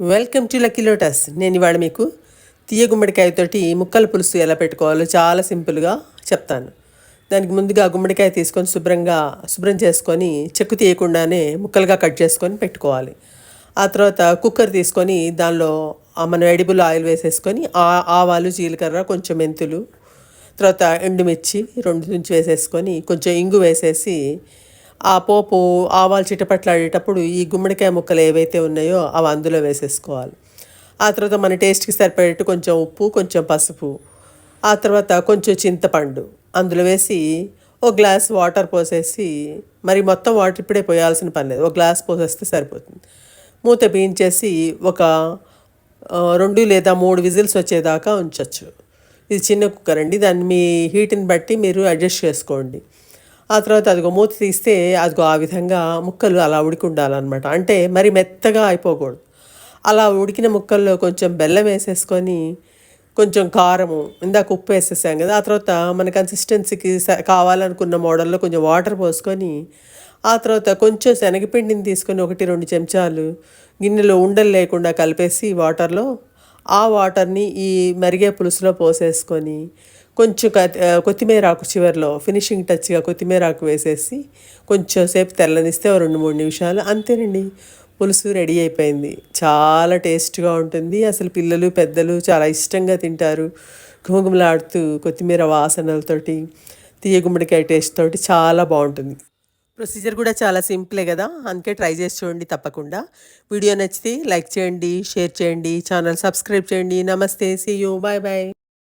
Welcome to lucky lotus నేను ఇవాళ మీకు తీయ గుమ్మడికాయతోటి ముక్కల పులుసు ఎలా పెట్టుకోవాలో చాలా సింపుల్గా చెప్తాను. దానికి ముందుగా గుమ్మడికాయ తీసుకొని శుభ్రంగా శుభ్రం చేసుకొని చెక్కు తీయకుండానే ముక్కలుగా కట్ చేసుకొని పెట్టుకోవాలి. ఆ తర్వాత కుక్కర్ తీసుకొని దానిలో మనం ఎడిబుల్ ఆయిల్ వేసేసుకొని ఆ- ఆవాలు జీలకర్ర కొంచెం మెంతులు తర్వాత ఎండుమిర్చి రెండు నుంచి వేసేసుకొని కొంచెం ఇంగు వేసేసి ఆ పోపు ఆవాలు చిటపట్లాడేటప్పుడు ఈ గుమ్మడికాయ ముక్కలు ఏవైతే ఉన్నాయో అవి అందులో వేసేసుకోవాలి. ఆ తర్వాత మన టేస్ట్కి సరిపడేట్టు కొంచెం ఉప్పు కొంచెం పసుపు. ఆ తర్వాత కొంచెం చింతపండు అందులో వేసి ఒక గ్లాస్ వాటర్ పోసేసి మరి మొత్తం వాటర్ ఇప్పుడే పోయాల్సిన పని లేదు. ఒక గ్లాస్ పోసేస్తే సరిపోతుంది. మూత బీయించేసి ఒక రెండు లేదా మూడు విజిల్స్ వచ్చేదాకా ఉంచవచ్చు ఇది చిన్న కుక్కర్ అండి. దాన్ని మీ హీట్ని బట్టి మీరు అడ్జస్ట్ చేసుకోండి. ఆ తర్వాత అదిగో మూత తీస్తే అదిగో ఆ విధంగా ముక్కలు అలా ఉడికి ఉండాలన్నమాట అంటే మరి మెత్తగా అయిపోకూడదు. అలా ఉడికిన ముక్కల్లో కొంచెం బెల్లం వేసేసుకొని కొంచెం కారము ఇందాక ఉప్పు వేసేసాం కదా ఆ తర్వాత మన కన్సిస్టెన్సీకి స- కావాలనుకున్న మోడల్లో కొంచెం వాటర్ పోసుకొని ఆ తర్వాత కొంచెం శనగపిండిని తీసుకొని ఒకటి రెండు చెంచాలు గిన్నెలో ఉండలు లేకుండా కలిపేసి వాటర్లో ఆ వాటర్ని ఈ మరిగే పులుసులో పోసేసుకొని కొంచెం కొత్తిమీర ఆకు చివరిలో ఫినిషింగ్ టచ్గా కొత్తిమీర ఆకు వేసేసి కొంచెం సేపు తెల్లనిస్తే రెండు మూడు నిమిషాలు. అంతేనండి పులుసు రెడీ అయిపోయింది. చాలా టేస్ట్గా ఉంటుంది. అసలు పిల్లలు పెద్దలు చాలా ఇష్టంగా తింటారు. ఘుమఘుమలాడుతూ కొత్తిమీర వాసనలతోటి తీయ గుమ్మడికాయ టేస్ట్ తోటి చాలా బాగుంటుంది. ప్రొసీజర్ కూడా చాలా సింపులే కదా అందుకే ట్రై చేసి చూడండి తప్పకుండా. వీడియో నచ్చితే లైక్ చేయండి షేర్ చేయండి ఛానల్ సబ్స్క్రైబ్ చేయండి. నమస్తే సీ యూ బాయ్ బాయ్